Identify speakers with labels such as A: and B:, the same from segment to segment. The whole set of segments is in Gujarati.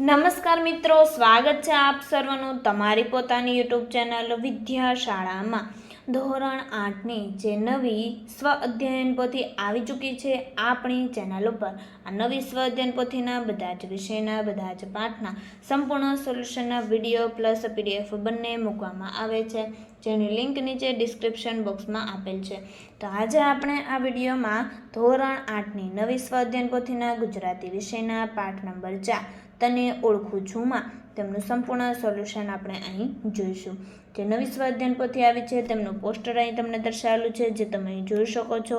A: નમસ્કાર મિત્રો, સ્વાગત છે આપ સર્વનું તમારી પોતાની યુટ્યુબ ચેનલ વિદ્યાશાળામાં. ધોરણ આઠની જે નવી સ્વ અધ્યયન પોથી આવી ચૂકી છે આપણી ચેનલ ઉપર. આ નવી સ્વ અધ્યયન પોથીના, બધા જ વિષયના, બધા જ પાઠના સંપૂર્ણ સોલ્યુશનના વીડિયો પ્લસ પીડીએફ બંને મૂકવામાં આવે છે, જેની લિંક નીચે ડિસ્ક્રિપ્શન બોક્સમાં આપેલ છે. તો આજે આપણે આ વિડીયોમાં ધોરણ આઠની નવી સ્વ અધ્યયન પોથીના, ગુજરાતી વિષયના પાઠ નંબર ચાર, તને ઓળખું છુંમાં તેમનું સંપૂર્ણ સોલ્યુશન આપણે અહીં જોઈશું. જે નવી સ્વાધ્યાયન પોથી આવી છે, તેમનું પોસ્ટર અહીં તમને દર્શાવેલું છે, જે તમે અહીં જોઈ શકો છો.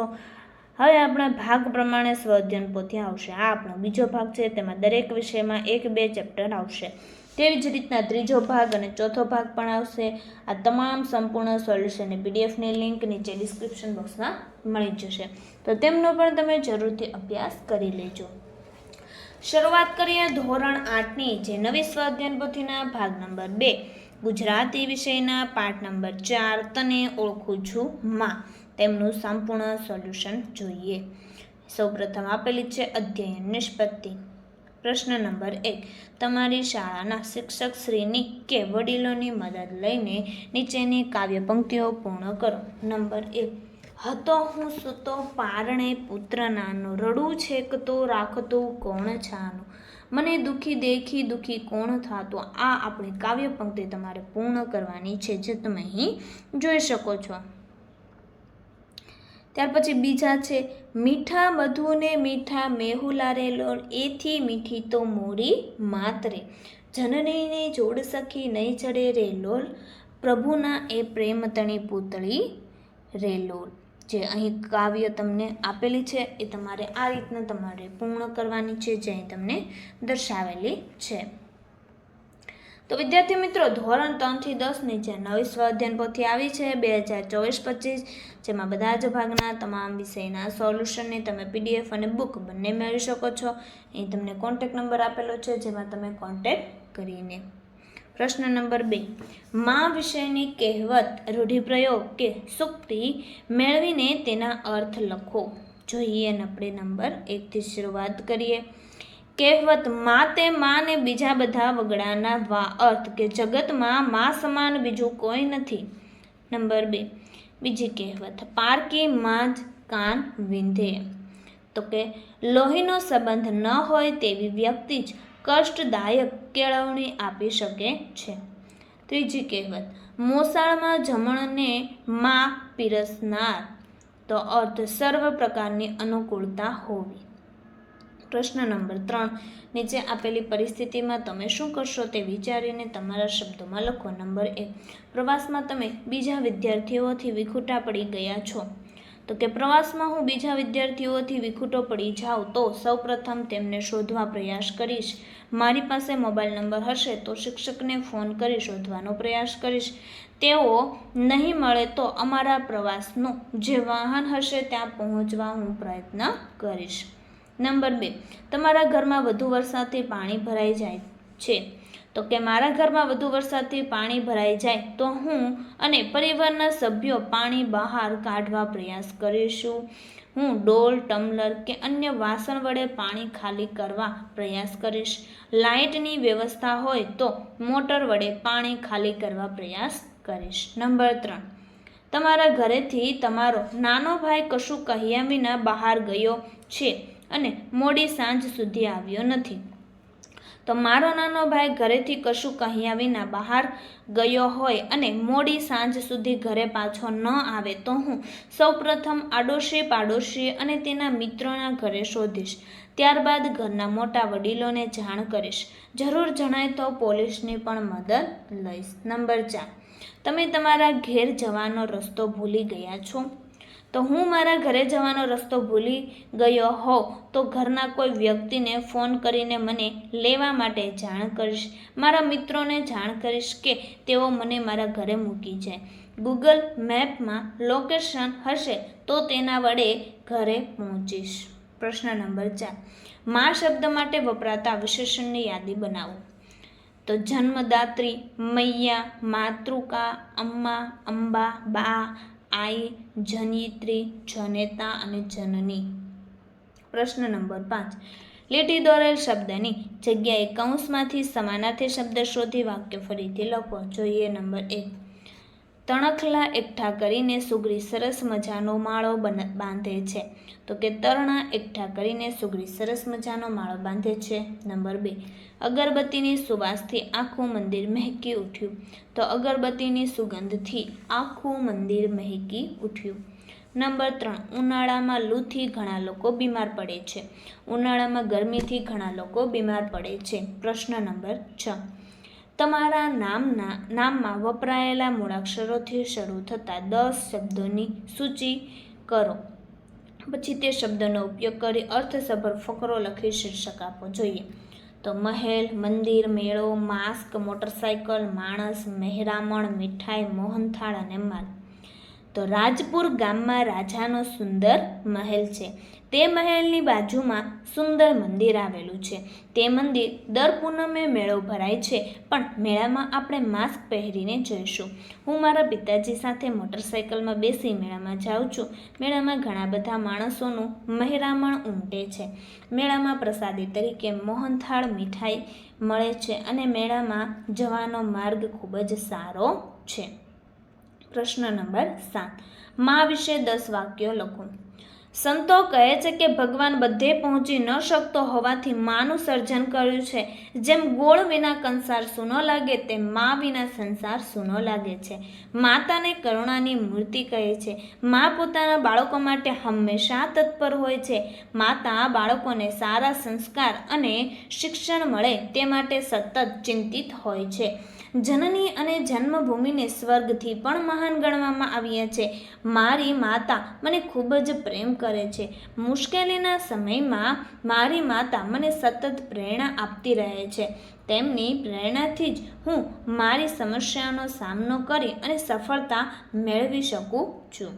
A: હવે આપણા ભાગ પ્રમાણે સ્વઅધ્યયન પોથી આવશે. આ આપણો બીજો ભાગ છે, તેમાં દરેક વિષયમાં એક બે ચેપ્ટર આવશે. તેવી જ રીતના ત્રીજો ભાગ અને ચોથો ભાગ પણ આવશે. આ તમામ સંપૂર્ણ સોલ્યુશનની પીડીએફની લિંક નીચે ડિસ્ક્રિપ્શન બોક્સમાં મળી જશે. તો તેમનો પણ તમે જરૂરથી અભ્યાસ કરી લેજો. શરૂઆત કરીએ ધોરણ આઠની, જે નવી સ્વાધ્યાયન પોથીના ભાગ નંબર બે. ગુજરાતી વિષયના પાઠ નંબર ચાર, તને ઓળખું છું માં. તેમનું સંપૂર્ણ સોલ્યુશન જોઈએ. સૌપ્રથમ આપેલી છે અધ્યયન નિષ્પત્તિ. પ્રશ્ન નંબર એક. તમારી શાળાના શિક્ષક શ્રીની કે વડીલોની મદદ લઈને નીચેની કાવ્ય પંક્તિઓ પૂર્ણ કરો. નંબર એક. હતો હું સૂતો પારણે પુત્ર નાનો રડું છેક તો રાખતું કોણ છાનું? મને દુઃખી દેખી દુઃખી કોણ થતો? આ આપણી કાવ્ય પંક્તિ તમારે પૂર્ણ કરવાની છે. જે તમે અહીં જોઈ શકો છો. ત્યાર પછી બીજા છે, મીઠા મધુને મીઠા મેહુલા રે લોલ એથી મીઠી તો મોરી માતરે જનનીને જોડ સખી નહીં ચડે રે લોલ, પ્રભુના એ પ્રેમ તણી પૂતળી રે લોલ. જે અહીં કાવ્ય તમને આપેલી છે, એ તમારે આ રીતના તમારે પૂર્ણ કરવાની છે, જે તમને દર્શાવેલી છે. તો વિદ્યાર્થી મિત્રો, ધોરણ ત્રણથી દસની જે નવી સ્વાધ્યાયન પોથી આવી છે, બે હજાર ચોવીસ પચીસ, જેમાં બધા જ ભાગના તમામ વિષયના સોલ્યુશનને તમે પીડીએફ અને બુક બંને મેળવી શકો છો. અહીં તમને કોન્ટેક નંબર આપેલો છે, જેમાં તમે કોન્ટેક કરીને. પ્રશ્ન નંબર બે, મા વિષયની કહેવત, રૂઢિપ્રયોગ કે સુક્તિ મેળવીને તેના અર્થ લખો. જોઈએ આપણે નંબર એકથી શરૂઆત કરીએ. કહેવત મા તે માં ને બીજા બધા વગડાના વા અર્થ કે જગતમાં મા સમાન બીજું કોઈ નથી. નંબર બે. બીજી કહેવત, પારકી માં જ કાન વિંધે. તો કે લોહીનો સંબંધ ન હોય તેવી વ્યક્તિ જ કષ્ટદાયક કેળવણી આપી શકે છે. ત્રીજી કહેવત, મોસાળમાં જમણને માં પીરસનાર. તો અર્થ, સર્વ પ્રકારની અનુકૂળતા હોવી. પ્રશ્ન નંબર ત્રણ. નીચે આપેલી પરિસ્થિતિમાં તમે શું કરશો તે વિચારીને તમારા શબ્દોમાં લખો. નંબર એક. પ્રવાસમાં તમે બીજા વિદ્યાર્થીઓથી વિખૂટા પડી ગયા છો. તો કે પ્રવાસમાં હું બીજા વિદ્યાર્થીઓથી વિખૂટો પડી જાઉં તો સૌપ્રથમ તેમને શોધવા પ્રયાસ કરીશ. મારી પાસે મોબાઈલ નંબર હશે તો શિક્ષકને ફોન કરી શોધવાનો પ્રયાસ કરીશ. તેઓ નહીં મળે તો અમારા પ્રવાસનું જે વાહન હશે ત્યાં પહોંચવા હું પ્રયત્ન કરીશ. નંબર બે, તમારા ઘરમાં વધુ વરસાદથી પાણી ભરાઈ જાય છે. તો કે મારા ઘરમાં વધુ વરસાદથી પાણી ભરાઈ જાય તો હું અને પરિવારના સભ્યો પાણી બહાર કાઢવા પ્રયાસ કરીશું. હું ડોલ, ટમ્લર કે અન્ય વાસણ વડે પાણી ખાલી કરવા પ્રયાસ કરીશ. લાઇટની વ્યવસ્થા હોય તો મોટર વડે પાણી ખાલી કરવા પ્રયાસ કરીશ. નંબર ત્રણ, તમારા ઘરેથી તમારો નાનો ભાઈ કશું કહ્યા વિના બહાર ગયો છે. અને મોડી સાંજ સુધી આવ્યો નથી. તો મારો નાનો ભાઈ ઘરેથી કશું કહ્યા વિના બહાર ગયો હોય અને મોડી સાંજ સુધી ઘરે પાછો ન આવે તો હું સૌપ્રથમ આડોશી પાડોશી અને તેના મિત્રોના ઘરે શોધીશ. ત્યારબાદ ઘરના મોટા વડીલોને જાણ કરીશ. જરૂર જણાય તો પોલીસની પણ મદદ લઈશ. નંબર ચાર. તમે તમારા ઘેર જવાનો રસ્તો ભૂલી ગયા છો? તો હું મારા ઘરે જવાનો રસ્તો ભૂલી ગયો હોઉં તો ઘરના કોઈ વ્યક્તિને ફોન કરીને મને લેવા માટે જાણ કરીશ. મારા મિત્રોને જાણ કરીશ કે તેઓ મને મારા ઘરે મૂકી જાય ગૂગલ મેપમાં લોકેશન હશે તો તેના વડે ઘરે પહોંચીશ. પ્રશ્ન નંબર ચાર. મા શબ્દ માટે વપરાતા વિશેષણની યાદી બનાવો. તો જન્મદાત્રી, મૈયા, માતૃકા, અમ્મા, અંબા, બા આઈ જનિત્રી જનેતા અને જનની. પ્રશ્ન નંબર પાંચ. લીટી દોરેલ શબ્દની જગ્યાએ કૌંસમાંથી સમાનાર્થી શબ્દ શોધી વાક્ય ફરીથી લખો. જોઈએ નંબર એક. તણખલા એકઠા કરીને સુગરી સરસ મજાનો માળો બાંધે છે. તો કે તરણા એકઠા કરીને સુગરી સરસ મજાનો માળો બાંધે છે. નંબર બે. અગરબત્તીની સુવાસથી આખું મંદિર મહેકી ઉઠ્યું. તો અગરબત્તીની સુગંધથી આખું મંદિર મહેકી ઉઠ્યું. નંબર ત્રણ. ઉનાળામાં લૂથી ઘણા લોકો બીમાર પડે છે. ઉનાળામાં ગરમીથી ઘણા લોકો બીમાર પડે છે. પ્રશ્ન નંબર છ. તમારા નામના, નામમાં વપરાયેલા મૂળાક્ષરોથી શરૂ થતા દસ શબ્દોની સૂચિ કરો. પછી તે શબ્દનો ઉપયોગ કરી અર્થસભર ફકરો લખી શીર્ષક આપો જોઈએ. તો મહેલ, મંદિર, મેળો, માસ્ક મોટરસાયકલ માણસ, મહેરામણ, મીઠાઈ, મોહનથાળ અને માલ. તો રાજપુર ગામમાં રાજાનો સુંદર મહેલ છે. તે મહેલની બાજુમાં સુંદર મંદિર આવેલું છે. તે મંદિર દર પૂનમે મેળો ભરાય છે, પણ મેળામાં આપણે માસ્ક પહેરીને જઈશું. હું મારા પિતાજી સાથે મોટરસાયકલમાં બેસી મેળામાં જાઉં છું. મેળામાં ઘણા બધા માણસોનું મહેરામણ ઉમટે છે. મેળામાં પ્રસાદી તરીકે મોહનથાળ મીઠાઈ મળે છે અને મેળામાં જવાનો માર્ગ ખૂબ જ સારો છે. પ્રશ્ન નંબર સાત. મા વિશે દસ વાક્યો લખો. સંતો કહે છે કે ભગવાન બધે પહોંચી ન શકતો હોવાથી માનું સર્જન કર્યું છે. જેમ ગોળ વિના કંસાર સૂનો લાગે, તેમ મા વિના સંસાર સૂનો લાગે છે. માતાને કરુણાની મૂર્તિ કહે છે. મા પોતાના બાળકો માટે હંમેશા તત્પર હોય છે. માતા બાળકોને સારા સંસ્કાર અને શિક્ષણ મળે તે માટે સતત ચિંતિત હોય છે. જનની અને જન્મભૂમિને સ્વર્ગથી પણ મહાન ગણવામાં આવ્યા છે. મારી માતા મને ખૂબ જ પ્રેમ કરે છે. મુશ્કેલીના સમયમાં મારી માતા મને સતત પ્રેરણા આપતી રહે છે. તેમની પ્રેરણાથી જ હું મારી સમસ્યાનો સામનો કરી અને સફળતા મેળવી શકું છું.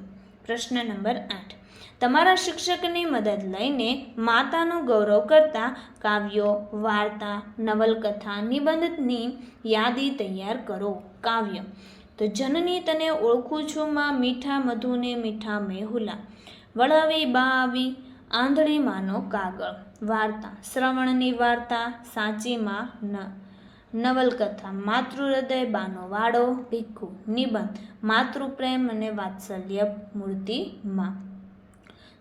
A: પ્રશ્ન નંબર આઠ. તમારા શિક્ષકની મદદ લઈને માતાનું ગૌરવ કરતા કાવ્યો, વાર્તા, નવલકથા, નિબંધની યાદી તૈયાર કરો. કાવ્ય. તો જનની તને ઓળખું છું માં મીઠા મધુને મીઠા મેહુલા. વળાવી બા આવી આંધળી કાગળ. વાર્તા, શ્રવણની વાર્તા સાચીમાં ન. નવલકથા, માતૃહૃદય બાનો વાડો ભીખુ. નિબંધ, માતૃપ્રેમ અને વાત્સલ્ય મૂર્તિમાં.